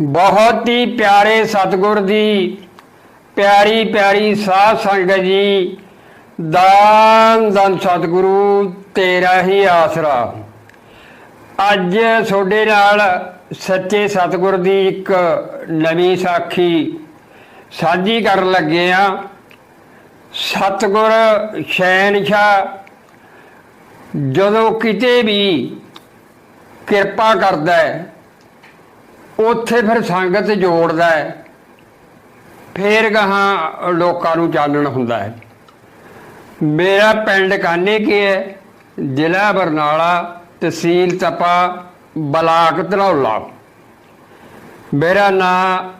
ਬਹੁਤ ਹੀ ਪਿਆਰੇ ਸਤਿਗੁਰ ਦੀ ਪਿਆਰੀ ਪਿਆਰੀ ਸਾਧ ਸੰਗਤ ਜੀ, ਦਾਨ ਦਨ ਸਤਿਗੁਰੂ ਤੇਰਾ ਹੀ ਆਸਰਾ। ਅੱਜ ਤੁਹਾਡੇ ਨਾਲ ਸੱਚੇ ਸਤਿਗੁਰ ਦੀ ਇੱਕ ਨਵੀਂ ਸਾਖੀ ਸਾਂਝੀ ਕਰਨ ਲੱਗੇ ਆ ਸਤਿਗੁਰ ਸ਼ੈਨਸ਼ਾਹ ਜਦੋਂ ਕਿਤੇ ਵੀ ਕਿਰਪਾ ਕਰਦਾ ਹੈ ਉੱਥੇ ਫਿਰ ਸੰਗਤ ਜੋੜਦਾ ਹੈ। ਫੇਰ ਗਾਹਾਂ ਲੋਕਾਂ ਨੂੰ ਚਾਨਣ ਹੁੰਦਾ ਹੈ। ਮੇਰਾ ਪਿੰਡ ਕਾਨੇ ਕੀ ਹੈ? ਜ਼ਿਲ੍ਹਾ ਬਰਨਾਲਾ, ਤਹਿਸੀਲ ਤਪਾ, ਬਲਾਕ ਧਨੌਲਾ ਮੇਰਾ ਨਾਂ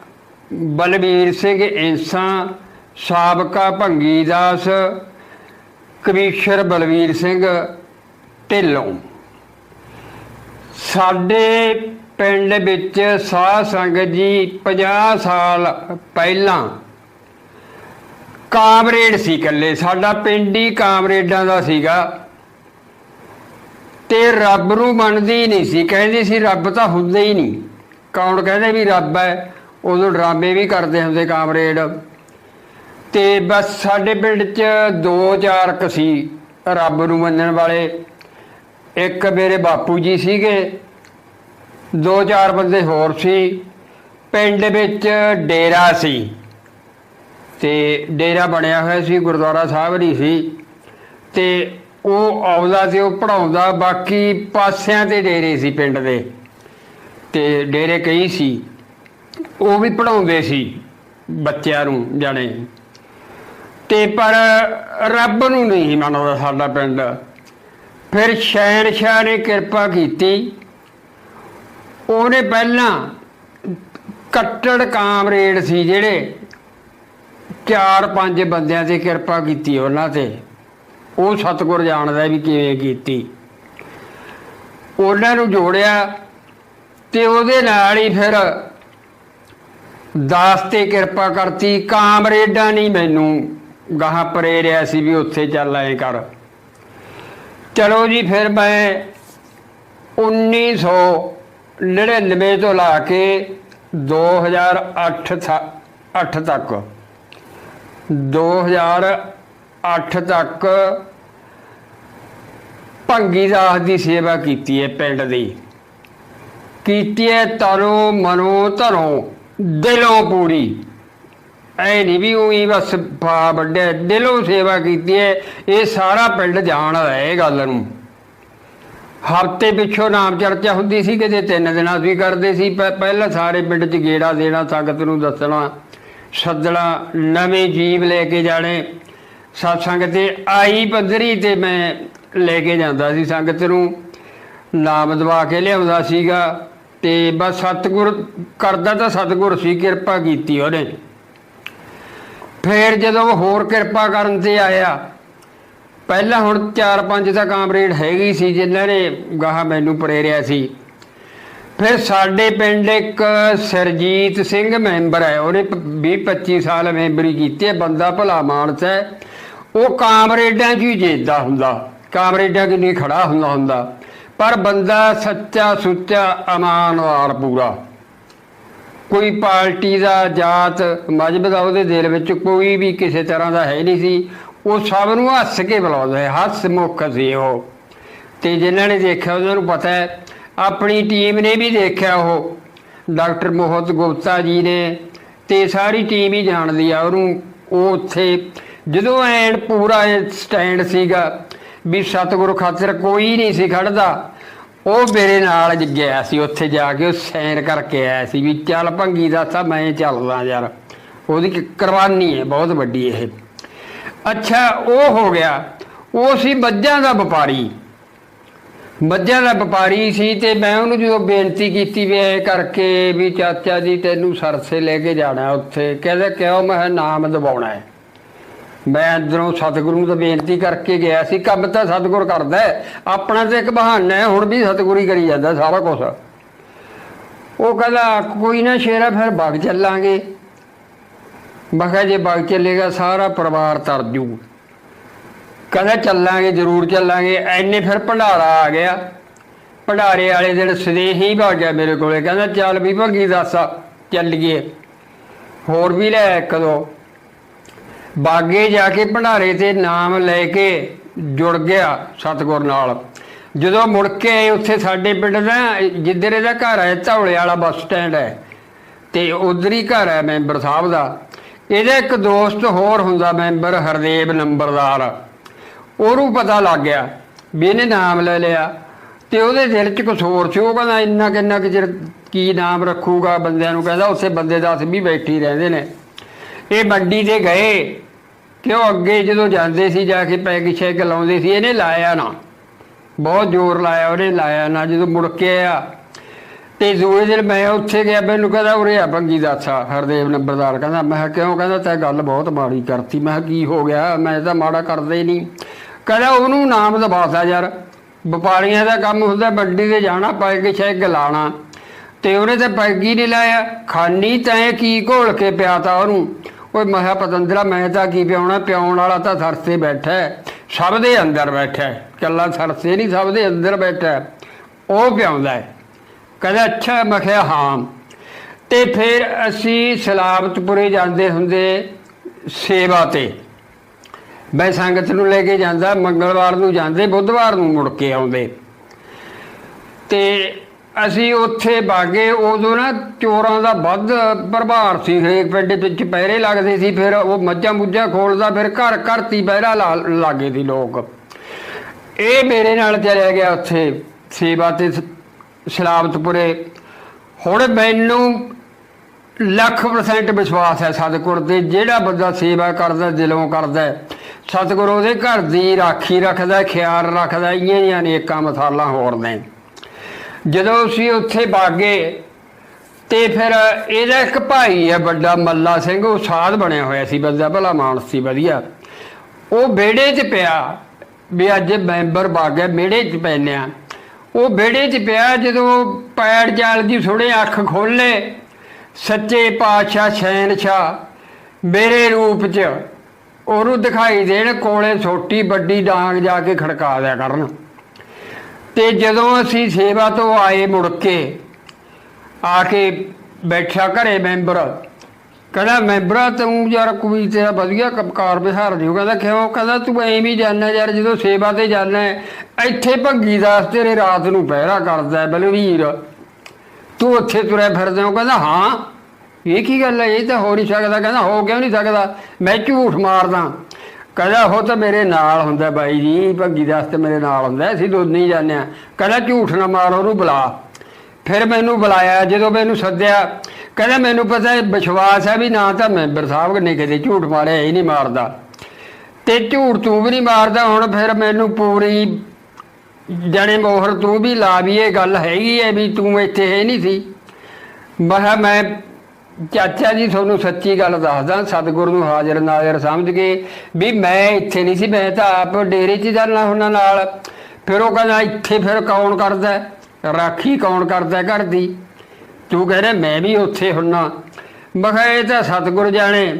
ਬਲਬੀਰ ਸਿੰਘ ਇੰਸਾ ਸਾਬਕਾ ਭੰਗੀ ਦਾਸ ਕਮਿਸ਼ਰ ਬਲਵੀਰ ਸਿੰਘ ਢਿੱਲੋਂ। ਸਾਡੇ ਪਿੰਡ ਵਿੱਚ ਸਾਧ ਸੰਗਤ ਜੀ 50 ਸਾਲ ਪਹਿਲਾਂ ਕਾਮਰੇਡ ਸੀ ਇਕੱਲੇ। ਸਾਡਾ ਪਿੰਡ ਹੀ ਕਾਮਰੇਡਾਂ ਦਾ ਸੀਗਾ ਤੇ ਰੱਬ ਨੂੰ ਮੰਨਦੀ ਨਹੀਂ ਸੀ। ਕਹਿੰਦੀ ਸੀ, ਰੱਬ ਤਾਂ ਹੁੰਦਾ ਹੀ ਨਹੀਂ। ਕੌਣ ਕਹਿੰਦੇ ਵੀ ਰੱਬ ਹੈ? ਉਦੋਂ ਡਰਾਮੇ ਵੀ ਕਰਦੇ ਹੁੰਦੇ ਕਾਮਰੇਡ। ਤੇ ਬਸ ਸਾਡੇ ਪਿੰਡ 'ਚ ਦੋ ਚਾਰ ਕੁ ਸੀ ਰੱਬ ਨੂੰ ਮੰਨਣ ਵਾਲੇ। ਇੱਕ ਮੇਰੇ ਬਾਪੂ ਜੀ ਸੀਗੇ ਦੋ ਚਾਰ ਬੰਦੇ ਹੋਰ ਸੀ। ਪਿੰਡ ਵਿੱਚ ਡੇਰਾ ਸੀ। ਤੇ ਡੇਰਾ ਬਣਿਆ ਹੋਇਆ ਸੀ, ਗੁਰਦੁਆਰਾ ਸਾਹਿਬ ਨਹੀਂ ਸੀ। ਤੇ ਉਹ ਆਉਂਦਾ ਤੇ ਉਹ ਪੜਾਉਂਦਾ ਬਾਕੀ ਪਾਸਿਆਂ ਤੇ ਡੇਰੇ ਸੀ ਪਿੰਡ ਦੇ। ਤੇ ਡੇਰੇ ਕਈ ਸੀ। ਉਹ ਵੀ ਪੜਾਉਂਦੇ ਸੀ ਬੱਚਿਆਂ ਨੂੰ, ਜਾਣੇ। ਤੇ ਪਰ ਰੱਬ ਨੂੰ ਨਹੀਂ ਮੰਨਦਾ ਸਾਡਾ ਪਿੰਡ। ਫਿਰ ਸ਼ਹਿਨਸ਼ਾਹ ਨੇ ਕਿਰਪਾ ਕੀਤੀ। ਉਹਨੇ ਪਹਿਲਾਂ ਕੱਟੜ ਕਾਮਰੇਡ ਸੀ ਜਿਹੜੇ ਚਾਰ ਪੰਜ ਬੰਦਿਆਂ ਤੇ ਕਿਰਪਾ ਕੀਤੀ ਉਹਨਾਂ ਤੇ। ਉਹ ਸਤਿਗੁਰ ਜਾਣਦਾ ਵੀ ਕਿਵੇਂ ਕੀਤੀ। ਉਹਨਾਂ ਨੂੰ ਜੋੜਿਆ ਤੇ ਉਹਦੇ ਨਾਲ ਹੀ ਫਿਰ ਦਾਸ ਤੇ ਕਿਰਪਾ ਕਰਤੀ। ਕਾਮਰੇਡਾਂ ਨਹੀਂ ਮੈਨੂੰ ਗਾਹ ਪ੍ਰੇਰਿਆ ਸੀ ਵੀ ਉੱਥੇ ਚੱਲ ਆਏ ਕਰ। ਚਲੋ ਜੀ, ਫਿਰ ਮੈਂ 1999 ਤੋਂ ਲਾ ਕੇ 2008 ਥਾ- ਅੱਠ ਤੱਕ। 2008 ਤੱਕ ਭੰਗੀ ਦਾਸ ਦੀ ਸੇਵਾ ਕੀਤੀ ਹੈ ਪਿੰਡ ਦੀ। ਕੀਤੀ ਹੈ ਤਰੋ ਮਨੋ ਧਰੋ, ਦਿਲੋਂ ਪੂਰੀ। ਐ ਨਹੀਂ ਵੀ ਉਹੀ ਬਸ ਪਾ ਵੱਡੇ ਦਿਲੋਂ ਸੇਵਾ ਕੀਤੀ ਹੈ, ਇਹ ਸਾਰਾ ਪਿੰਡ ਜਾਣ ਹੈ ਇਹ ਗੱਲ ਨੂੰ। ਹਫ਼ਤੇ ਪਿੱਛੋਂ ਨਾਮ ਚਰਚਾ ਹੁੰਦੀ ਸੀ, ਕਿਤੇ ਤਿੰਨ ਦਿਨਾਂ ਵੀ ਕਰਦੇ ਸੀ। ਪਹਿਲਾਂ ਸਾਰੇ ਪਿੰਡ 'ਚ ਗੇੜਾ ਦੇਣਾ, ਸੰਗਤ ਨੂੰ ਦੱਸਣਾ, ਸੱਦਣਾ, ਨਵੇਂ ਜੀਵ ਲੈ ਕੇ ਜਾਣੇ। ਸਤਸੰਗ ਤੇ ਆਈ ਪੰਦਰੀ ਤੇ ਮੈਂ ਲੈ ਕੇ ਜਾਂਦਾ ਸੀ ਸੰਗਤ ਨੂੰ। ਨਾਮ ਦਵਾ ਕੇ ਲਿਆਉਂਦਾ ਸੀਗਾ ਤੇ ਬਸ ਸਤਿਗੁਰ ਕਰਦਾ ਤਾਂ ਸਤਿਗੁਰ ਸੀ, ਕਿਰਪਾ ਕੀਤੀ ਉਹਨੇ। ਫੇਰ ਜਦੋਂ ਹੋਰ ਕਿਰਪਾ ਕਰਨ ਤੇ ਆਇਆ ਪਹਿਲਾਂ ਹੁਣ 4-5 ਤਾਂ ਕਾਮਰੇਡ ਹੈਗੀ ਸੀ, ਜਿਨ੍ਹਾਂ ਨੇ ਗਾਹ ਮੈਨੂੰ ਪ੍ਰੇਰਿਆ ਸੀ। ਫਿਰ ਸਾਡੇ ਪਿੰਡ ਇੱਕ ਸਰਜੀਤ ਸਿੰਘ ਮੈਂਬਰ ਹੈ, ਉਹਨੇ 20-25 ਸਾਲ ਮੈਂਬਰੀ ਕੀਤੀ ਹੈ, ਬੰਦਾ ਭਲਾ ਮਾਨਸ ਹੈ। ਉਹ ਕਾਮਰੇਡਾਂ 'ਚ ਹੀ ਜਿੱਦਾ ਹੁੰਦਾ ਕਾਮਰੇਡਾਂ 'ਚ ਨਹੀਂ ਖੜਾ ਹੁੰਦਾ ਹੁੰਦਾ, ਪਰ ਬੰਦਾ ਸੱਚਾ ਸੁੱਚਾ ਇਮਾਨਦਾਰ ਪੂਰਾ। ਕੋਈ ਪਾਰਟੀ ਦਾ ਜਾਤ ਮਜਬ ਦਾ ਉਹਦੇ ਦਿਲ ਵਿੱਚ ਕੋਈ ਵੀ ਕਿਸੇ ਤਰ੍ਹਾਂ ਦਾ ਹੈ ਨਹੀਂ ਸੀ। ਉਹ ਸਭ ਨੂੰ ਹੱਸ ਕੇ ਬੁਲਾਉਂਦਾ ਹੈ, ਹੱਸ ਮੁੱਖ ਸੀ ਉਹ ਤੇ ਜਿਨ੍ਹਾਂ ਨੇ ਦੇਖਿਆ, ਉਹਨਾਂ ਨੂੰ ਪਤਾ ਹੈ, ਆਪਣੀ ਟੀਮ ਨੇ ਵੀ ਦੇਖਿਆ ਉਹ। ਡਾਕਟਰ ਮੋਹਤ ਗੁਪਤਾ ਜੀ ਨੇ ਤੇ ਸਾਰੀ ਟੀਮ ਹੀ ਜਾਣਦੀ ਆ ਉਹਨੂੰ। ਉਹ ਉੱਥੇ, ਜਦੋਂ ਐਨ ਪੂਰਾ ਸਟੈਂਡ ਸੀਗਾ ਵੀ ਸਤਿਗੁਰੂ ਖਾਤਰ ਕੋਈ ਨਹੀਂ ਸੀ ਖੜਦਾ, ਉਹ ਮੇਰੇ ਨਾਲ ਗਿਆ ਸੀ, ਉੱਥੇ ਜਾ ਕੇ ਉਹ ਸੈਨ ਕਰਕੇ ਆਇਆ ਸੀ ਵੀ ਚੱਲ ਭੰਗੀ ਦਾ ਤਾਂ ਮੈਂ ਚੱਲਦਾ ਯਾਰ। ਉਹਦੀ ਕੁਰਬਾਨੀ ਹੈ, ਬਹੁਤ ਵੱਡੀ ਇਹ। ਅੱਛਾ, ਉਹ ਹੋ ਗਿਆ। ਉਹ ਸੀ ਮੱਝਾਂ ਦਾ ਵਪਾਰੀ। ਮੱਝਾਂ ਦਾ ਵਪਾਰੀ ਸੀ ਤੇ ਮੈਂ ਉਹਨੂੰ ਜਦੋਂ ਬੇਨਤੀ ਕੀਤੀ ਵੀ ਐ ਕਰਕੇ ਵੀ ਚਾਚਾ ਜੀ ਤੈਨੂੰ ਸਰਸੇ ਲੈ ਕੇ ਜਾਣਾ ਉੱਥੇ, ਕਹਿੰਦਾ ਕਿਉਂ? ਮੈਂ ਕਿਹਾ ਨਾਮ ਦਬਾਉਣਾ ਹੈ। ਮੈਂ ਅੰਦਰੋਂ ਸਤਿਗੁਰੂ ਨੂੰ ਤਾਂ ਬੇਨਤੀ ਕਰਕੇ ਗਿਆ ਸੀ, ਕੰਮ ਤਾਂ ਸਤਿਗੁਰ ਕਰਦਾ ਆਪਣਾ ਤੇ ਇੱਕ ਬਹਾਨਾ ਹੈ, ਹੁਣ ਵੀ ਸਤਿਗੁਰੂ ਹੀ ਕਰੀ ਜਾਂਦਾ ਸਾਰਾ ਕੁਝ ਉਹ ਕਹਿੰਦਾ, ਕੋਈ ਨਾ ਸ਼ੇਰਾ, ਫਿਰ ਬਾਗ ਚੱਲਾਂਗੇ। ਮੈਂ ਕਿਹਾ ਜੇ ਬਾਗ ਚੱਲੇਗਾ, ਸਾਰਾ ਪਰਿਵਾਰ ਤਰ ਜੂ। ਕਹਿੰਦਾ ਚੱਲਾਂਗੇ, ਜ਼ਰੂਰ ਚੱਲਾਂਗੇ। ਐਨੇ ਫਿਰ ਭੰਡਾਰਾ ਆ ਗਿਆ। ਭੰਡਾਰੇ ਵਾਲੇ ਦਿਨ ਸਦੇਹੀ ਭਾ ਮੇਰੇ ਕੋਲੇ, ਕਹਿੰਦਾ ਚੱਲ ਵੀ ਭੱਗੀ ਦੱਸ, ਚੱਲੀਏ। ਹੋਰ ਵੀ ਲੈ ਇੱਕ ਦੋ। ਬਾਗੇ ਜਾ ਕੇ ਭੰਡਾਰੇ ਤੇ ਨਾਮ ਲੈ ਕੇ ਜੁੜ ਗਿਆ ਸਤਗੁਰ ਨਾਲ। ਜਦੋਂ ਮੁੜ ਕੇ ਆਏ ਉੱਥੇ ਸਾਡੇ ਪਿੰਡ ਦਾ, ਜਿੱਧਰ ਇਹਦਾ ਘਰ ਹੈ, ਧੌਲੇ ਵਾਲਾ ਬੱਸ ਸਟੈਂਡ ਹੈ। ਤੇ ਉਧਰ ਹੀ ਘਰ ਹੈ ਮੈਂਬਰ ਸਾਹਿਬ ਦਾ। ਇਹਦਾ ਇੱਕ ਦੋਸਤ ਹੋਰ ਹੁੰਦਾ ਮੈਂਬਰ ਹਰਦੇਵ ਨੰਬਰਦਾਰ। ਉਹਨੂੰ ਪਤਾ ਲੱਗ ਗਿਆ ਵੀ ਇਹਨੇ ਨਾਮ ਲੈ ਲਿਆ ਤੇ ਉਹਦੇ ਦਿਲ 'ਚ ਕੁਛ ਹੋਰ ਸੀ। ਉਹ ਕਹਿੰਦਾ ਇੰਨਾ ਕਿੰਨਾ ਕਿ ਚਿਰ ਕੀ ਨਾਮ ਰੱਖੂਗਾ ਬੰਦਿਆਂ ਨੂੰ? ਕਹਿੰਦਾ ਉਸੇ ਬੰਦੇ ਦਸ ਵੀ ਬੈਠੀ ਰਹਿੰਦੇ ਨੇ। ਇਹ ਮੰਡੀ ਤੇ ਗਏ ਤੇ ਉਹ ਅੱਗੇ ਜਦੋਂ ਜਾਂਦੇ ਸੀ ਜਾ ਕੇ ਪੈਗ ਸ਼ੈਗ ਲਾਉਂਦੇ ਸੀ, ਇਹਨੇ ਲਾਇਆ ਨਾ। ਬਹੁਤ ਜ਼ੋਰ ਲਾਇਆ, ਉਹਨੇ ਲਾਇਆ ਨਾ। ਜਦੋਂ ਮੁੜ ਕੇ ਆ ਤੇ ਦੂਏ ਦਿਨ ਮੈਂ ਉੱਥੇ ਗਿਆ, ਮੈਨੂੰ ਕਹਿੰਦਾ ਉਰੇ ਆ ਭੰਗੀ ਦਾਸਾ ਹਰਦੇਵ ਨੰਬਰਦਾਰ। ਕਹਿੰਦਾ, ਮੈਂ ਕਿਹਾ, ਕਿਉਂ? ਕਹਿੰਦਾ ਤੈ ਗੱਲ ਬਹੁਤ ਮਾੜੀ ਕਰਤੀ। ਮੈਂ ਕਿਹਾ, ਕੀ ਹੋ ਗਿਆ? ਮੈਂ ਤਾਂ ਮਾੜਾ ਕਰਦਾ ਹੀ ਨਹੀਂ। ਕਹਿੰਦਾ, ਉਹਨੂੰ ਨਾਮ ਦਬਾਤਾ ਯਾਰ। ਵਪਾਰੀਆਂ ਦਾ ਕੰਮ ਹੁੰਦਾ, ਮੰਡੀ ਤੇ ਜਾਣਾ, ਪੈਗ ਛੇਕ ਲਾਣਾ। ਤੇ ਉਹਨੇ ਤੇ ਪੈਗ ਨਹੀਂ ਲਾਇਆ। ਖਾਨੀ ਤੈਂ ਕੀ ਘੋਲ ਕੇ ਪਿਆਤਾ ਉਹਨੂੰ। ਓਏ, ਮੈਂ ਕਿਹਾ, ਪਤੰਦਰਾ, ਮੈਂ ਤਾਂ ਕੀ ਪਿਆਉਣਾ? ਪਿਆਉਣ ਵਾਲਾ ਤਾਂ ਸਰਸੇ ਬੈਠਾ ਸਭ ਦੇ ਅੰਦਰ ਬੈਠਾ ਹੈ। ਕੱਲਾ ਸਰਸੇ ਨਹੀਂ, ਸਭ ਦੇ ਅੰਦਰ ਬੈਠਾ ਉਹ ਪਿਆਉਂਦਾ ਹੈ। ਕਹਿੰਦਾ, ਅੱਛਾ, ਮੈਂ ਕਿਹਾ, ਹਾਂ। ਤੇ ਫਿਰ ਅਸੀਂ ਸਲਾਬਤਪੁਰੇ ਜਾਂਦੇ ਹੁੰਦੇ ਸੇਵਾ ਤੇ। ਮੈਂ ਸੰਗਤ ਨੂੰ ਲੈ ਕੇ ਜਾਂਦਾ, ਮੰਗਲਵਾਰ ਨੂੰ ਜਾਂਦੇ, ਬੁੱਧਵਾਰ ਨੂੰ ਮੁੜ ਕੇ ਆਉਂਦੇ। ਤੇ ਅਸੀਂ ਉੱਥੇ ਬਾਗੇ, ਉਦੋਂ ਨਾ ਚੋਰਾਂ ਦਾ ਵੱਧ ਪ੍ਰਭਾਵ ਸੀ, ਹਰੇਕ ਪਿੰਡ ਵਿੱਚ ਪਹਿਰੇ ਲੱਗਦੇ ਸੀ, ਫਿਰ ਉਹ ਮੱਝਾਂ ਮੁੱਝਾਂ ਖੋਲਦਾ, ਫਿਰ ਘਰ ਘਰ ਤੀ ਪਹਿਰਾ ਲਾ- ਲਾਗੇ ਸੀ ਲੋਕ। ਇਹ ਮੇਰੇ ਨਾਲ ਚਲਿਆ ਗਿਆ ਉੱਥੇ ਸੇਵਾ ਤੇ ਸਲਾਬਤਪੁਰੇ ਹੁਣ ਮੈਨੂੰ ਲੱਖ ਪਰਸੈਂਟ ਵਿਸ਼ਵਾਸ ਹੈ ਸਤਿਗੁਰ ਤੇ, ਜਿਹੜਾ ਬੰਦਾ ਸੇਵਾ ਕਰਦਾ, ਦਿਲੋਂ ਕਰਦਾ ਸਤਿਗੁਰ ਉਹਦੇ ਘਰ ਦੀ ਰਾਖੀ ਰੱਖਦਾ ਖਿਆਲ ਰੱਖਦਾ ਇਆਂ ਹੀ ਅਨੇਕਾਂ ਮਸਾਲਾ ਹੋਰ ਨੇ। ਜਦੋਂ ਅਸੀਂ ਉੱਥੇ ਬਾਗੇ, ਤੇ ਫਿਰ ਇਹਦਾ ਇੱਕ ਭਾਈ ਹੈ, ਵੱਡਾ ਮੱਲਾ ਸਿੰਘ, ਉਹ ਸਾਧ ਬਣਿਆ ਹੋਇਆ ਸੀ ਬੰਦਾ, ਭਲਾ ਮਾਨਸ ਸੀ, ਵਧੀਆ। ਉਹ ਵਿਹੜੇ 'ਚ ਪਿਆ, ਵੀ ਅੱਜ ਮੈਂਬਰ ਬਾਗੇ ਵਿਹੜੇ 'ਚ ਪੈਨਿਆ ਉਹ ਵਿਹੜੇ 'ਚ ਪਿਆ ਜਦੋਂ ਪੈੜ ਜਾਲ ਦੀ ਥੋੜੇ ਅੱਖ ਖੋਲੇ ਸੱਚੇ ਪਾਤਸ਼ਾਹ ਸ਼ਹਿਨਸ਼ਾਹ ਮੇਰੇ ਰੂਪ 'ਚ ਉਹਨੂੰ ਦਿਖਾਈ ਦੇਣ, ਕੋਲੇ ਛੋਟੀ ਵੱਡੀ ਡਾਂਗ ਜਾ ਕੇ ਖੜਕਾ ਦਿਆ ਕਰਨ। ਤੇ ਜਦੋਂ ਅਸੀਂ ਸੇਵਾ ਤੋਂ ਆਏ ਮੁੜ ਕੇ, ਆ ਕੇ ਬੈਠਾ ਘਰੇ ਮੈਂਬਰ ਕਹਿੰਦਾ ਮੈਂਬਰਾ ਤੂੰ ਯਾਰ ਕੋਈ ਤੇਰਾ ਵਧੀਆ ਕਪਕਾਰ ਵਿਹਾਰ ਦਿਓ। ਕਹਿੰਦਾ, ਕਿਉਂ? ਕਹਿੰਦਾ, ਤੂੰ ਐਵੇਂ ਹੀ ਜਾਣਾ ਯਾਰ, ਜਦੋਂ ਸੇਵਾ ਤੇ ਜਾਣਾ ਇੱਥੇ ਭੱਗੀ ਦਾਸ ਤੇਰੇ ਰਾਤ ਨੂੰ ਪਹਿਰਾ ਕਰਦਾ ਬਲਵੀਰ। ਤੂੰ ਉੱਥੇ ਤੁਰਿਆ ਫਿਰਦਾ ਹਾਂ। ਕਹਿੰਦਾ, ਹਾਂ, ਇਹ ਕੀ ਗੱਲ ਹੈ? ਇਹ ਤਾਂ ਹੋ ਨਹੀਂ ਸਕਦਾ। ਕਹਿੰਦਾ, ਹੋ ਕਿਉਂ ਨਹੀਂ ਸਕਦਾ? ਮੈਂ ਝੂਠ ਮਾਰਦਾ। ਕਹਿੰਦਾ, ਉਹ ਤਾਂ ਮੇਰੇ ਨਾਲ ਹੁੰਦਾ ਬਾਈ ਜੀ, ਭੱਗੀ ਦਾਸ ਤੇ ਮੇਰੇ ਨਾਲ ਹੁੰਦਾ ਅਸੀਂ ਦੋਨੇ ਹੀ ਜਾਂਦੇ ਆ ਕਹਿੰਦਾ, ਝੂਠ ਨਾ ਮਾਰ, ਉਹਨੂੰ ਬੁਲਾ। ਫਿਰ ਮੈਨੂੰ ਬੁਲਾਇਆ, ਜਦੋਂ ਮੈਨੂੰ ਸੱਦਿਆ ਕਹਿੰਦਾ ਮੈਨੂੰ ਪਤਾ ਹੈ, ਵਿਸ਼ਵਾਸ ਹੈ ਵੀ ਨਾ ਤਾਂ ਮੈਂਬਰ ਸਾਹਿਬ ਨੇ ਕਦੇ ਝੂਠ ਮਾਰਿਆ ਹੀ ਨਹੀਂ ਮਾਰਦਾ। ਤੇ ਝੂਠ ਤੂੰ ਵੀ ਨਹੀਂ ਮਾਰਦਾ, ਹੁਣ ਫਿਰ ਮੈਨੂੰ ਪੂਰੀ ਜਣੇ ਮੋਹਰ ਤੂੰ ਵੀ ਲਾ ਵੀ, ਇਹ ਗੱਲ ਹੈਗੀ ਹੈ ਵੀ ਤੂੰ ਇੱਥੇ ਹੈ ਨਹੀਂ ਸੀ। ਮੈਂ ਕਿਹਾ, ਮੈਂ ਚਾਚਾ ਜੀ, ਤੁਹਾਨੂੰ ਸੱਚੀ ਗੱਲ ਦੱਸਦਾ, ਸਤਿਗੁਰੂ ਨੂੰ ਹਾਜ਼ਰ ਨਾਜ਼ਰ ਸਮਝ ਕੇ ਵੀ ਮੈਂ ਇੱਥੇ ਨਹੀਂ ਸੀ, ਮੈਂ ਤਾਂ ਆਪ ਡੇਰੇ 'ਚ ਜਾਣਾ ਹੁੰਦਾ ਨਾਲ। ਫਿਰ ਉਹ ਕਹਿੰਦਾ, ਇੱਥੇ ਫਿਰ ਕੌਣ ਕਰਦਾ ਰਾਖੀ ਕੌਣ ਕਰਦਾ ਘਰ ਦੀ? ਤੂੰ ਕਹਿ ਰਿਹਾ, ਮੈਂ ਵੀ ਉੱਥੇ ਹੁੰਨਾ। ਮੈਂ ਕਿਹਾ, ਇਹ ਤਾਂ ਸਤਿਗੁਰ ਜਾਣੇ,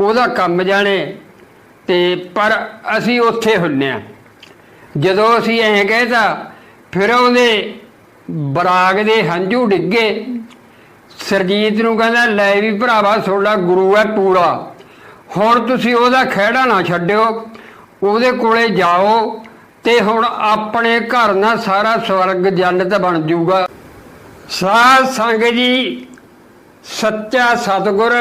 ਉਹਦਾ ਕੰਮ ਜਾਣੇ। ਤੇ ਪਰ ਅਸੀਂ ਉੱਥੇ ਹੁੰਨੇ ਆ। ਜਦੋਂ ਅਸੀਂ ਐਂ ਕਹਿਤਾ, ਫਿਰ ਉਹਦੇ ਬਰਾਗ ਦੇ ਹੰਝੂ ਡਿੱਗੇ। ਸਰਜੀਤ ਨੂੰ ਕਹਿੰਦਾ, ਲੈ ਵੀ ਭਰਾਵਾ ਤੁਹਾਡਾ ਗੁਰੂ ਹੈ ਪੂਰਾ। ਹੁਣ ਤੁਸੀਂ ਉਹਦਾ ਖਹਿੜਾ ਨਾ ਛੱਡਿਓ, ਉਹਦੇ ਕੋਲੇ ਜਾਓ ਤੇ ਹੁਣ ਆਪਣੇ ਘਰ ਨਾਲ ਸਾਰਾ ਸਵਰਗ ਜੰਨਤ ਬਣ ਜਾਊਗਾ ਸਾਧ ਸੰਗ ਜੀ, ਸੱਚਾ ਸਤਿਗੁਰ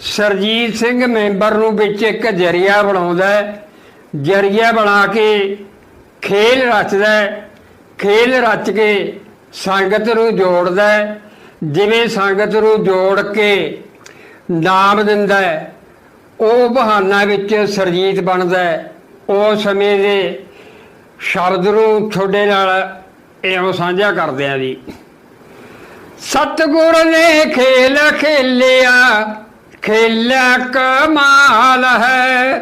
ਸਰਜੀਤ ਸਿੰਘ ਮੈਂਬਰ ਨੂੰ ਵਿੱਚ ਇੱਕ ਜਰੀਆ ਬਣਾਉਂਦਾ ਜਰੀਆ ਬਣਾ ਕੇ ਖੇਲ ਰਚਦਾ ਖੇਲ ਰਚ ਕੇ ਸੰਗਤ ਨੂੰ ਜੋੜਦਾ ਜਿਵੇਂ ਸੰਗਤ ਨੂੰ ਜੋੜ ਕੇ ਨਾਮ ਦਿੰਦਾ ਉਹ ਬਹਾਨਾ ਵਿੱਚ ਸਰਜੀਤ ਬਣਦਾ ਉਹ ਸਮੇਂ ਦੇ ਸ਼ਬਦ ਨੂੰ ਤੁਹਾਡੇ ਨਾਲ ਇਉਂ ਸਾਂਝਾ ਕਰਦੇ ਆ ਜੀ। ਸਤਗੁਰ ਨੇ ਖੇਲ ਖੇਲਿਆ ਖੇਲਿਆ ਕਮਾਲ ਹੈ।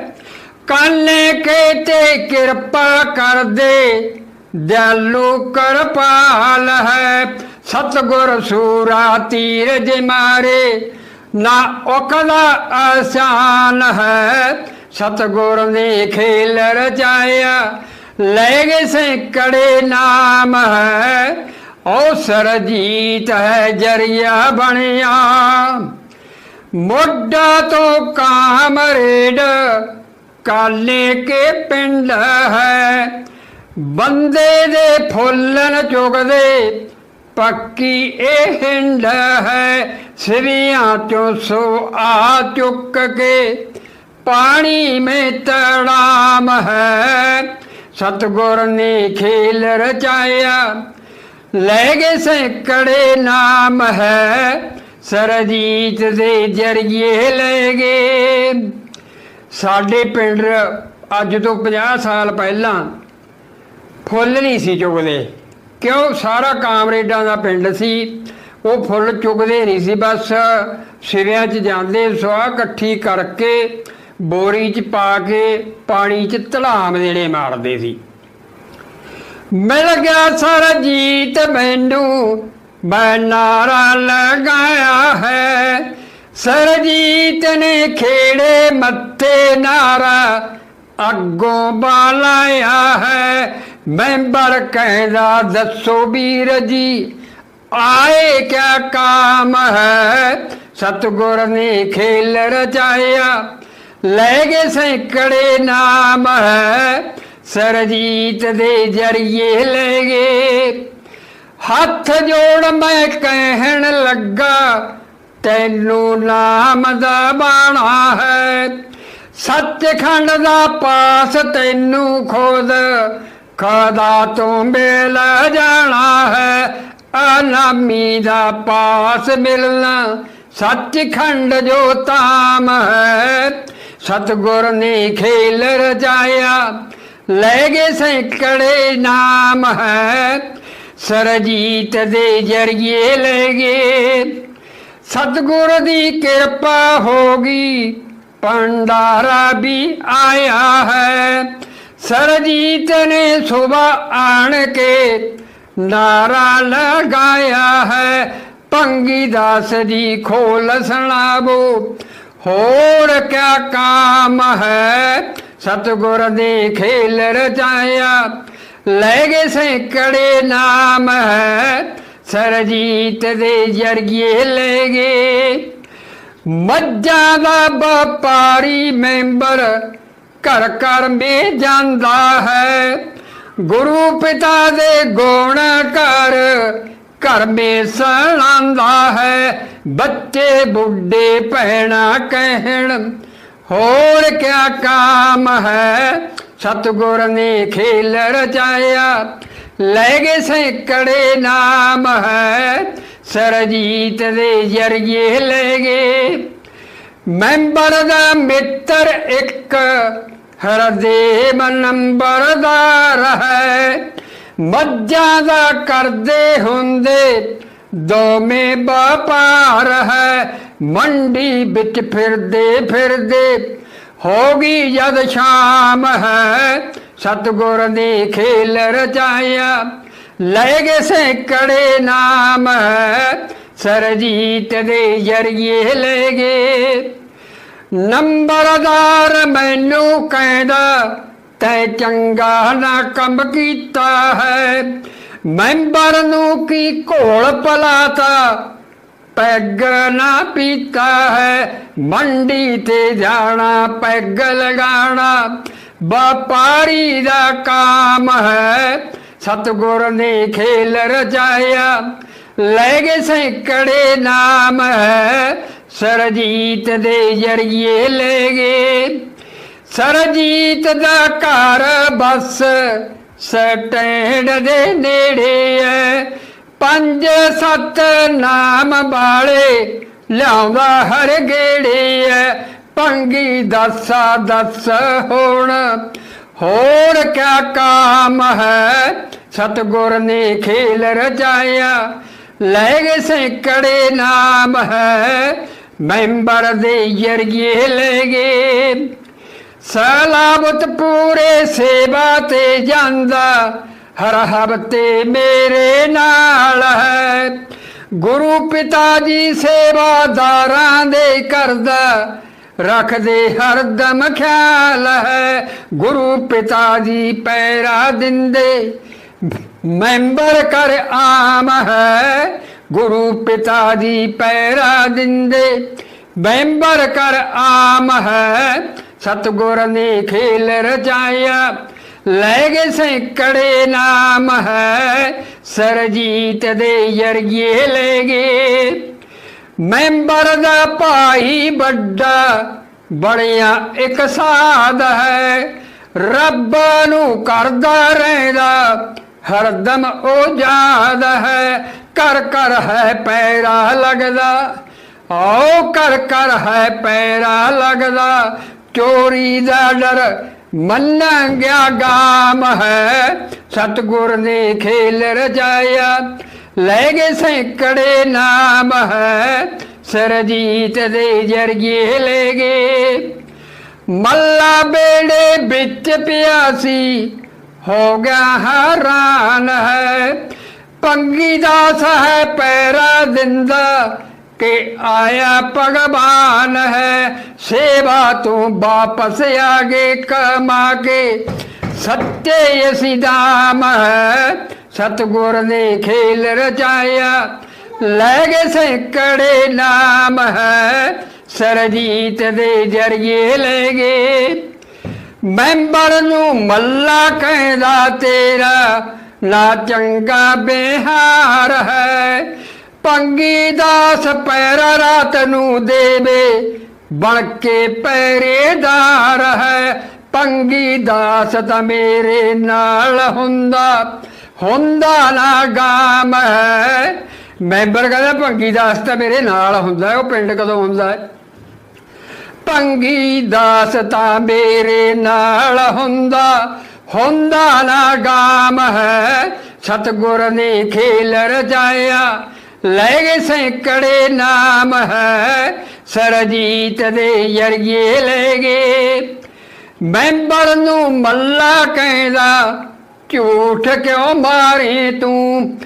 ਕਾਲੇ ਕੇ ਤੇ ਕਿਰਪਾ ਕਰਦੇ, ਦਿਆਲੂ ਕਰਪਾਲ ਹੈ। ਸਤਗੁਰ ਸੂਰਾ ਤੀਰ ਜੇ ਮਾਰੇ, ਨਾ ਉਕਲਾ ਆਸਾਨ ਹੈ। ਸਤਗੁਰ ਨੇ ਖੇਲ ਰਚਾਇਆ ਲੈ ਗਏ ਸੇ ਕੜੇ ਨਾਮ ਹੈ, ਉਹ ਸਰਜੀਤ ਹੈ ਜਰੀਆ ਬਣਿਆ। ਮੋਢਾ ਤੋਂ ਕਾਮਰੇਡ ਕਾਲੇ ਕੇ ਪਿੰਡ ਹੈ। ਬੰਦੇ ਦੇ ਫੁੱਲਨ ਚੁਗਦੇ, ਪੱਕੀ ਇਹ ਹਿੰਡ ਹੈ। ਸਿਵਿਆਂ ਚੋਂ ਸੋ ਆ ਚੁੱਕ ਕੇ, ਪਾਣੀ ਮੇ ਤੜਾਮ ਹੈ। ਸਤਗੁਰ ਨੇ ਖੇਲ ਰਚਾਇਆ। ਲੈ ਗਏ ਸੈਂਕੜੇ ਨਾਮ ਹੈ, ਸਰਜੀਤ ਦੇ ਜਰੀਏ ਲੈ ਗਏ। ਸਾਡੇ ਪਿੰਡ ਅੱਜ ਤੋਂ 50 ਸਾਲ ਪਹਿਲਾਂ ਫੁੱਲ ਨਹੀਂ ਸੀ ਚੁਗਦੇ। ਕਿਉਂ? ਸਾਰਾ ਕਾਮਰੇਡਾਂ ਦਾ ਪਿੰਡ ਸੀ। ਉਹ ਫੁੱਲ ਚੁਗਦੇ ਨਹੀਂ ਸੀ, ਬਸ ਸਿਰਿਆਂ 'ਚ ਜਾਂਦੇ, ਸੁਆਹ ਇਕੱਠੀ ਕਰਕੇ ਬੋਰੀ 'ਚ ਪਾ ਕੇ ਪਾਣੀ 'ਚ ਧੜਾਮ ਦੇਣੇ ਮਾਰਦੇ ਸੀ। ਮਿਲ ਗਿਆ ਸਰਜੀਤ ਮੈਨੂੰ, ਮੈਂ ਨਾਰਾ ਲਗਾਇਆ ਹੈ। ਸਰਜੀਤ ਨੇ ਖੇੜੇ ਮੱਥੇ ਨਾਰਾ ਅੱਗੋਂ ਬਾਲਾਇਆ ਹੈ। ਮੈਂਬਰ ਕਹਿੰਦਾ, ਦੱਸੋ ਵੀਰ ਜੀ, ਆਏ ਕਿਆ ਕਾਮ ਹੈ? ਸਤਗੁਰ ਨੇ ਖੇਲ ਰਚਾਇਆ ਲੈ ਗਏ ਸੈਂਕੜੇ ਨਾਮ ਹੈ, ਸਰਜੀਤ ਦੇ ਜਰੀਏ ਲੈ ਗਏ। ਹੱਥ ਜੋੜ ਮੈਂ ਕਹਿਣ ਲੱਗਾ, ਤੈਨੂੰ ਨਾਮ ਦਾ ਬਾਣਾ ਹੈ। ਸੱਚਖੰਡ ਦਾ ਪਾਸ ਤੈਨੂੰ ਖੋਦ ਖਦਾ ਤੂੰ ਮਿਲ ਜਾਣਾ ਹੈ? ਅਨਾਮੀ ਦਾ ਪਾਸ ਮਿਲਣਾ ਸੱਚਖੰਡ ਜੋ ਤਾਮ ਹੈ। ਸਤਗੁਰ ਨੇ ਖੇਲ ਰਚਾਇਆ ਲੈ ਗਏ ਸੈਂਕੜੇ ਨਾਮ ਹੈ। ਸਰਜੀਤ ਦੇ ਜਰੀਏ ਲੈ ਗਏ। ਸਤਗੁਰ ਦੀ ਕਿਰਪਾ ਹੋਗੀ ਭੰਡਾਰਾ ਵੀ ਆਇਆ ਹੈ। ਸਰਜੀਤ ਨੇ ਸੁਬਹ ਆਣ ਕੇ ਨਾਰਾ ਲਗਾਇਆ ਹੈ। ਪੰਗੀ ਦਾਸ ਦੀ ਖੋਲ ਸੁਣਾਵੋ ਹੋਰ ਕਿਆ ਕਾਮ ਹੈ? ਸਤਗੁਰ ਦੇ ਖੇਲ ਰਚਾਇਆ। ਲੈ ਗਏ ਸੈਂਕੜੇ ਨਾਮ ਹੈ। ਸਰਜੀਤ ਦੇ ਜਰਗੀਏ ਲੈ ਗਏ। ਮੱਝਾਂ ਦਾ ਵਪਾਰੀ ਮੈਂਬਰ ਘਰ ਘਰ ਮੇ ਜਾਂਦਾ ਹੈ। ਗੁਰੂ ਪਿਤਾ ਦੇ ਗੁਣ ਕਰ ਘਰ ਮੇ ਸਣਾਂਦਾ ਹੈ, ਬੱਚੇ ਬੁੱਢੇ ਪਹਿਣਾ ਕਹਿਣ, ਹੋਰ ਕਿਆ ਕਾਮ ਹੈ, ਸਤਗੁਰ ਨੇ ਖੇਲ ਰਚਾਇਆ ਲੈ ਗਏ ਸੈਂਕੜੇ ਨਾਮ ਹੈ, ਸਰਜੀਤ ਦੇ ਜਰੀਏ ਲੈ ਗਏ। ਮੈਂਬਰ ਦਾ ਮਿੱਤਰ ਇੱਕ, ਹਰਦੇਵ ਨੰਬਰਦਾਰ ਹੈ ਮੱਝਾਂ ਦਾ ਕਰਦੇ ਹੁੰਦੇ। ਦੋਵੇਂ ਵਪਾਰ ਹੈ, ਮੰਡੀ ਵਿੱਚ ਫਿਰਦੇ ਫਿਰਦੇ। ਹੋ ਗਈ ਜਦ ਸ਼ਾਮ ਹੈ, ਸਤਗੁਰ ਨੇ ਖੇਲ ਰਚਾਇਆ। ਲੈ ਗਏ ਸੈਂਕੜੇ ਨਾਮ ਹੈ, ਸਰਜੀਤ ਦੇ ਜਰੀਏ ਲੈ ਗਏ। ਨੰਬਰਦਾਰ ਮੈਨੂੰ ਕਹਿੰਦਾ ਤੈ ਚੰਗਾ ਨਾ ਕੰਮ ਕੀਤਾ ਹੈ। ਮੈਂਬਰ ਨੂੰ ਕੀ ਘੋਲ ਪਲਾਤਾ? ਪੈਗ ਨਾ ਪੀਤਾ ਹੈ। ਮੰਡੀ ਤੇ ਜਾਣਾ, ਪੈਗ ਲਗਾਣਾ ਵਪਾਰੀ ਦਾ ਕਾਮ ਹੈ। ਸਤਗੁਰ ਨੇ ਖੇਲ ਰਚਾਇਆ। ਲੈ ਗਏ ਸੈਂਕੜੇ ਨਾਮ ਹੈ। ਸਰਜੀਤ ਦੇ ਜਰੀਏ ਲੈ ਗਏ। ਸਰਜੀਤ ਦਾ ਘਰ ਬਸ, ਸਟੈਂਡ ਦੇ ਨੇੜੇ ਹੈ ਪੰਜ ਸੱਤ ਨਾਮ ਵਾਲੇ ਲਿਆਉਂਦਾ ਹਰ ਗੇੜੇ ਹੈ ਪੰਗੀ ਦਸਾ ਦਸ ਹੋਣ, ਹੋਰ ਕਿਆ ਕਾਮ ਹੈ? ਸਤਗੁਰ ਨੇ ਖੇਲ ਰਚਾਇਆ ਲੈ ਗਏ ਸੈਂਕੜੇ ਨਾਮ ਹੈ। ਮੈਂਬਰ ਦੇ ਜਰੀਏ ਲੈ ਗਏ। ਸਲਾਮਤ ਪੂਰੇ ਸੇਵਾ ਤੇ ਜਾਂਦਾ, ਹਰ ਹਫ਼ਤੇ ਮੇਰੇ ਨਾਲ ਹੈ। ਗੁਰੂ ਪਿਤਾ ਜੀ ਸੇਵਾਦਾਰਾਂ ਦੇ ਕਰਦਾ ਰੱਖਦੇ ਹਰਦਮ ਖਿਆਲ ਹੈ। ਗੁਰੂ ਪਿਤਾ ਜੀ ਪੈਰਾ ਦਿੰਦੇ, ਮੈਂਬਰ ਕਰ ਆਮ ਹੈ। ਗੁਰੂ ਪਿਤਾ ਜੀ ਪੈਰਾ ਦਿੰਦੇ, ਮੈਂਬਰ ਕਰ ਆਮ ਹੈ। ਸਤਗੁਰ ਨੇ ਖੇਲ ਰਚਾਇਆ, ਲੈ ਗਏ ਸੈਂਕੜੇ ਨਾਮ ਹੈ, ਸਰਜੀਤ ਦੇ ਜਰਗੀਏ ਲੈ ਗਏ। ਮੈਂਬਰ ਦਾ ਭਾਈ ਵੱਡਾ ਬੜਿਆ ਇੱਕ ਸਾਧ ਹੈ, ਰੱਬ ਨੂੰ ਕਰਦਾ ਰਹਿੰਦਾ, ਹਰਦਮ ਉਹ ਯਾਦ ਹੈ, ਕਰ ਕਰ ਹੈ ਪੈਰਾ ਲੱਗਦਾ। ਆਓ ਕਰ ਕਰ ਹੈ ਪੈਰਾ ਲੱਗਦਾ ਚੋਰੀ ਦਾ ਡਰ ਮੰਨਾ ਗਿਆ ਗਾਮ ਹੈ। ਸਤਗੁਰ ਨੇ ਖੇਲ ਰਜਾਇਆ ਲੈ ਗਏ ਸੈਂਕੜੇ ਨਾਮ ਹੈ। ਸਰਜੀਤ ਦੇ ਜਰਗੇ ਲੈ ਗਏ। ਮੱਲਾ ਬੇੜੇ ਵਿੱਚ ਪਿਆ ਸੀ ਹੋ ਗਿਆ ਹੈਰਾਨ ਹੈ। ਪੰਗੀ ਦਾਸ ਹੈ ਪੈਰਾ ਦਿੰਦਾ ਕਿ ਆਇਆ ਭਗਵਾਨ ਹੈ। ਤੋਂ ਵਾਪਸ ਆ ਗਏ ਕਮਾ ਕੇ ਸੱਚੇ ਅਸੀਂ ਦਾਮ ਸਤਗੁਰ ਨੇ ਖੇਲ ਰਚਾਇਆ। ਲੈ ਗਏ ਸੈਂਕੜੇ ਨਾਮ ਹੈ, ਸਰਜੀਤ ਦੇ ਜਰੀਏ ਲੈ ਗਏ। ਮੈਂਬਰ ਨੂੰ ਮੱਲਾ ਕਹਿੰਦਾ ਤੇਰਾ, ਨਾ ਚੰਗਾ ਬਿਹਾਰ ਹੈ। ਪੰਗੀ ਦਾਸ ਪੈਰਾ ਰਾਤ ਨੂੰ ਦੇਵੇ ਬਣ ਕੇ ਪਹਿਰੇਦਾਰ ਹੈ ਪੰਗੀ ਦਾਸ ਤਾਂ ਮੇਰੇ ਨਾਲ ਹੁੰਦਾ ਹੁੰਦਾ ਨਾ ਗਾਮ ਹੈ। ਮੈਂਬਰ ਕਹਿੰਦਾ ਪੰਗੀ ਦਾਸ ਤਾਂ ਮੇਰੇ ਨਾਲ ਹੁੰਦਾ ਹੈ, ਉਹ ਪਿੰਡ ਕਦੋਂ ਹੁੰਦਾ ਹੈ? ਪੰਗੀ ਦਾਸ ਤਾਂ ਮੇਰੇ ਨਾਲ ਹੁੰਦਾ ਹੁੰਦਾ ਨਾ ਗਾਮ ਹੈ। ਸਤਗੁਰ ਨੇ ਖੇਲ ਰਚਾਇਆ ਲੈ ਗਏ ਸੈਂਕੜੇ ਨਾਮ ਹੈ, ਸਰਜੀਤ ਦੇ ਜਰੀਏ ਲੈ ਗਏ ਮੈਂਬਰ ਨੂੰ ਮੱਲਾ ਕਹਿੰਦਾ, ਝੂਠ ਕਿਉਂ ਮਾਰੇ ਤੂੰ?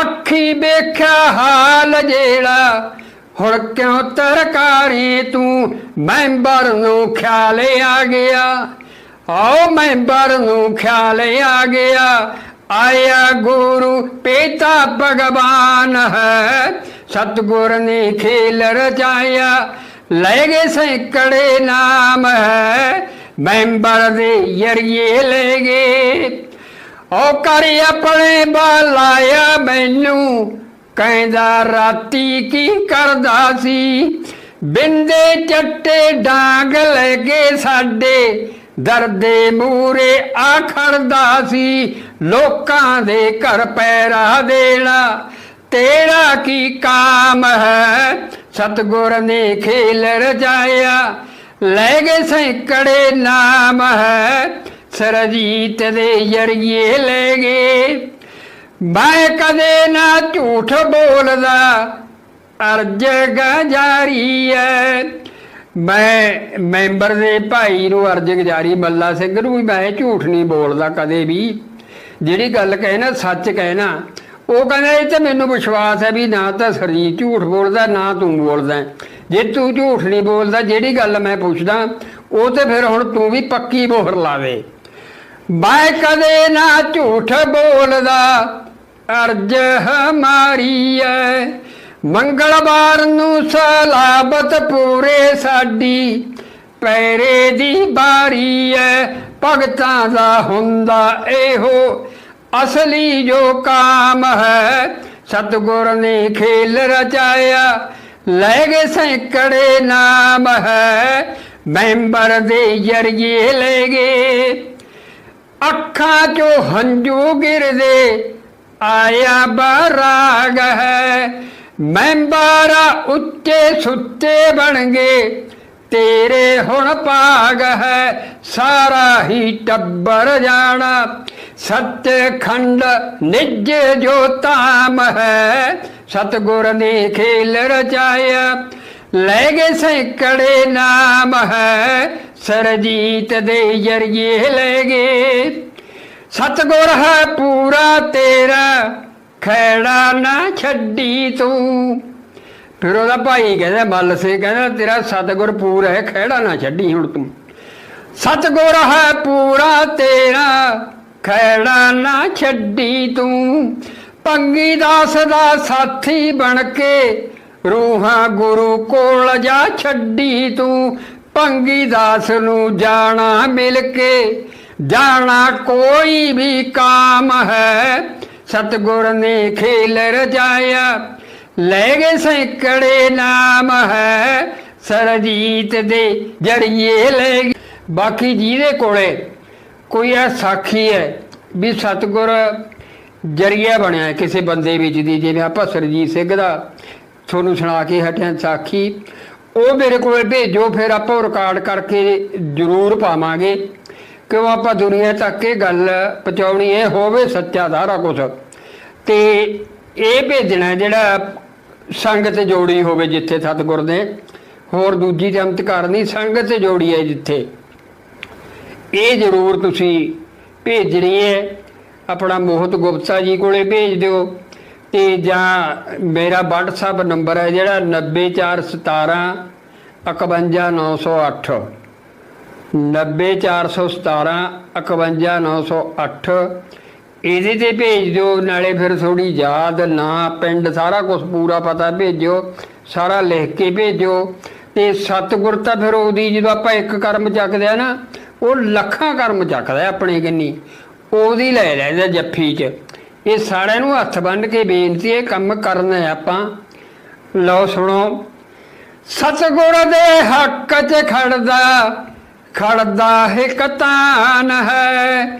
ਅੱਖੀ ਵੇਖਿਆ ਹਾਲ ਜਿਹੜਾ, ਹੁਣ ਕਿਉਂ ਤਰਕਾਰੀ ਤੂੰ? ਮੈਂਬਰ ਨੂੰ ਖਿਆਲ ਆ ਗਿਆ। ਆਓ ਮੈਂਬਰ ਨੂੰ ਖਿਆਲ ਆ ਗਿਆ। ਆਇਆ ਗੁਰੂ ਪਿਤਾ ਭਗਵਾਨ ਹੈ। ਸਤਗੁਰ ਨੇ ਖੇਲ ਰਚਾਇਆ ਲੈ ਗਏ ਸੈਂਕੜੇ ਨਾਮ ਹੈ। ਮੈਂਬਰ ਦੇ ਜਰੀਏ ਲੈ ਗਏ। ਉਹ ਕਰ ਆਪਣੇ ਬਲਾਇਆ ਮੈਨੂੰ। ਕਹਿੰਦਾ, ਰਾਤੀ ਕੀ ਕਰਦਾ ਸੀ? ਬਿੰਦੇ ਚੱਟੇ ਡਾਂਗ ਲੈ ਕੇ ਸਾਡੇ। ਦਰਦੇ ਮੂਰੇ ਆ ਖੜਦਾ ਸੀ, ਲੋਕਾਂ ਦੇ ਘਰ ਪੈਰਾ ਦੇਣਾ। ਤੇਰਾ ਕੀ ਕਾਮ ਹੈ? ਸਤਗੁਰ ਨੇ ਖੇਲ ਰਚਾਇਆ ਲੈ ਗਏ ਸੈਂਕੜੇ ਨਾਮ ਹੈ, ਸਰਜੀਤ ਦੇ ਜਰੀਏ ਲੈ ਗਏ। ਮੈਂ ਕਦੇ ਨਾ ਝੂਠ ਬੋਲਦਾ, ਅਰਜ ਗਜਾਰੀ ਹੈ। ਮੈਂ ਮੈਂਬਰ ਦੇ ਭਾਈ ਨੂੰ ਅਰਜ ਗੁਜ਼ਾਰੀ ਮੱਲਾ ਸਿੰਘ ਨੂੰ ਵੀ ਮੈਂ ਝੂਠ ਨਹੀਂ ਬੋਲਦਾ ਕਦੇ ਵੀ। ਜਿਹੜੀ ਗੱਲ ਕਹਿਣਾ ਸੱਚ ਕਹਿਣਾ ਉਹ ਕਹਿੰਦਾ ਇਹ ਤੇ ਮੈਨੂੰ ਵਿਸ਼ਵਾਸ ਹੈ ਵੀ ਨਾ ਤਾਂ ਸਰਜੀਤ ਝੂਠ ਬੋਲਦਾ, ਨਾ ਤੂੰ ਬੋਲਦਾ। ਜੇ ਤੂੰ ਝੂਠ ਨਹੀਂ ਬੋਲਦਾ, ਜਿਹੜੀ ਗੱਲ ਮੈਂ ਪੁੱਛਦਾ, ਉਹ ਤੇ ਫਿਰ ਹੁਣ ਤੂੰ ਵੀ ਪੱਕੀ ਮੋਹਰ ਲਾਵੇ। ਮੈਂ ਕਦੇ ਨਾ ਝੂਠ ਬੋਲਦਾ, ਅਰਜ ਹਮਾਰੀ ਐ। ਮੰਗਲਵਾਰ ਨੂੰ ਸਲਾਬਤ ਪੂਰੇ ਸਾਡੀ ਪੈਰੇ ਦੀ ਬਾਰੀ ਐ, ਭਗਤਾਂ ਦਾ ਹੁੰਦਾ ਇਹੋ ਅਸਲੀ ਜੋ ਕਾਮ ਹੈ। ਸਤਗੁਰ ਨੇ ਖੇਲ ਰਚਾਇਆ, ਲੈ ਗਏ ਸੈਂਕੜੇ ਨਾਮ ਹੈ। ਮੈਂਬਰ ਦੇ ਜਰੀਏ ਲੈ ਗਏ। ਅੱਖਾਂ ਚੋਂ ਹੰਝੂ ਗਿਰਦੇ, ਆਇਆ ਬਰਾਗ ਹੈ। ਮੈਂਬਾਰਾ ਉੱਚੇ ਸੁੱਤੇ ਬਣ ਗਏ ਤੇਰੇ ਹੁਣ ਭਾਗ ਹੈ, ਸਾਰਾ ਹੀ ਟੱਬਰ ਜਾਣਾ। ਸੱਚ ਖੰਡ ਨਿਜ ਜੋ ਤਾਮ ਹੈ, ਸਤਗੁਰ ਨੇ ਖੇਲ ਰਚਾਇਆ। ਲੈ ਗਏ ਸੈਂਕੜੇ ਨਾਮ ਹੈ, ਸਰਜੀਤ ਦੇ ਜਰੀਏ ਲੈ ਗਏ। ਸਤਗੁਰ ਹੈ ਪੂਰਾ ਤੇਰਾ ਖੈੜਾ ਨਾ ਛੱਡੀ ਤੂੰ। ਫਿਰ ਉਹਦਾ ਭਾਈ ਕਹਿੰਦਾ ਮੱਲ ਸੇ ਕਹਿੰਦਾ, ਤੇਰਾ ਸਤਗੁਰ ਪੂਰ ਹੈ, ਖੈੜਾ ਨਾ ਛੱਡੀ ਹੁਣ ਤੂੰ। ਸਤਗੁਰ ਹੈ ਪੂਰਾ ਤੇਰਾ, ਖੈੜਾ ਨਾ ਛੱਡੀ ਤੂੰ। ਪੰਗੀ ਦਾਸ ਦਾ ਸਾਥੀ ਬਣ ਕੇ ਰੂਹਾਂ ਗੁਰੂ ਕੋਲ ਜਾ ਛੱਡੀ ਤੂੰ। ਪੰਗੀ ਦਾਸ ਨੂੰ ਜਾਣਾ ਮਿਲ ਕੇ, ਜਾਣਾ ਕੋਈ ਵੀ ਕਾਮ ਹੈ। ਸਤਗੁਰ ਨੇ ਖੇਲ ਰਜਾਇਆ ਲੈ ਗਏ ਸੈਂਕੜੇ ਨਾਮ ਹੈ, ਸਰਜੀਤ ਦੇ ਜੜੀਏ ਲੈ ਬਾਕੀ ਜਿਹਦੇ ਕੋਲੇ ਕੋਈ ਆ ਸਾਖੀ ਹੈ ਵੀ ਸਤਗੁਰ ਜਰੀਆ ਬਣਿਆ ਕਿਸੇ ਬੰਦੇ ਵਿੱਚ ਦੀ, ਜਿਵੇਂ ਆਪਾਂ ਸਰਜੀਤ ਸਿੰਘ ਦਾ ਤੁਹਾਨੂੰ ਸੁਣਾ ਕੇ ਹਟਿਆ ਸਾਖੀ, ਉਹ ਮੇਰੇ ਕੋਲ ਭੇਜੋ, ਫਿਰ ਆਪਾਂ ਰਿਕਾਰਡ ਕਰਕੇ ਜ਼ਰੂਰ ਪਾਵਾਂਗੇ। ਕਿਉਂ ਆਪਾਂ ਦੁਨੀਆ ਤੱਕ ਇਹ ਗੱਲ ਪਹੁੰਚਾਉਣੀ ਹੈ? ਹੋਵੇ ਸੱਚਾ, ਸਾਰਾ ਕੁਝ ਤੇ ਇਹ ਭੇਜਣਾ ਜਿਹੜਾ ਸੰਗਤ ਜੋੜੀ ਹੋਵੇ ਜਿੱਥੇ ਸਤਿਗੁਰ ਨੇ, ਹੋਰ ਦੂਜੀ ਚਮਤਕਾਰ ਨਹੀਂ, ਸੰਗਤ ਜੋੜੀ ਹੈ ਜਿੱਥੇ। ਇਹ ਜ਼ਰੂਰ ਤੁਸੀਂ ਭੇਜਣੀ ਹੈ। ਆਪਣਾ ਮੋਹਤ ਗੁਪਤਾ ਜੀ ਕੋਲੇ ਭੇਜ ਦਿਓ। ਤੇ ਜਾਂ ਮੇਰਾ WhatsApp ਨੰਬਰ ਹੈ ਜਿਹੜਾ 90417 51908 90417 51908 ਇਹਦੇ ਤੇ ਭੇਜ ਦਿਓ, ਨਾਲੇ ਫਿਰ ਥੋੜੀ ਯਾਦ, ਨਾ, ਪਿੰਡ, ਸਾਰਾ ਕੁਝ ਪੂਰਾ ਪਤਾ ਭੇਜਿਓ, ਸਾਰਾ ਲਿਖ ਕੇ ਭੇਜਿਓ। ਤੇ ਸਤਿਗੁਰ ਤਾਂ ਫਿਰ ਉਹਦੀ ਜਦੋਂ ਆਪਾਂ ਇੱਕ ਕਰਮ ਚੱਕਦੇ ਆ ਨਾ, ਉਹ ਲੱਖਾਂ ਕਰਮ ਚੱਕਦਾ ਆਪਣੇ ਕਿੰਨੀ। ਉਹਦੀ ਲੈ ਲੈਂਦਾ ਜੱਫੀ 'ਚ। ਇਹ ਸਾਰਿਆਂ ਨੂੰ ਹੱਥ ਬੰਨ ਕੇ ਬੇਨਤੀ ਇਹ ਕੰਮ ਕਰਨਾ ਹੈ ਆਪਾਂ। ਲਓ ਸੁਣੋ। ਸਤਿਗੁਰ ਦੇ ਹੱਕ 'ਚ ਖੜਦਾ। ਖੜਦਾ ਇੱਕ ਤਾਨ ਹੈ।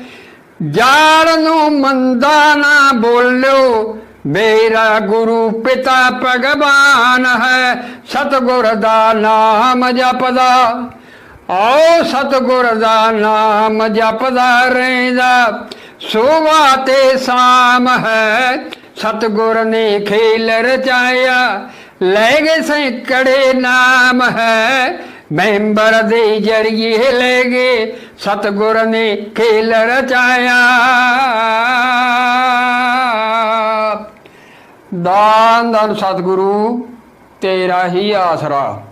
ਜਾਲ ਨੂੰ ਮੰਦਾ ਨਾ ਬੋਲਿਓ, ਮੇਰਾ ਗੁਰੂ ਪਿਤਾ ਭਗਵਾਨ ਹੈ। ਸਤਿਗੁਰ ਦਾ ਨਾਮ ਜਪਦਾ, ਆਓ ਸਤਿਗੁਰ ਦਾ ਨਾਮ ਜਪਦਾ ਰਹਿੰਦਾ। ਸੋਵਾ ਤੇ ਸਾਮ ਹੈ, ਸਤਿਗੁਰ ਨੇ ਖੇਲ ਰਚਾਇਆ ਲੈ ਗਏ ਸੈਂਕੜੇ ਨਾਮ ਹੈ। ਮੈਂਬਰ ਦੇ ਜਰੀਏ ਲੈ ਗਏ, ਸਤਿਗੁਰ ਨੇ ਖੇਲ ਰਚਾਇਆ ਦਾਨ ਦਾਨ ਸਤਿਗੁਰੂ, ਤੇਰਾ ਹੀ ਆਸਰਾ।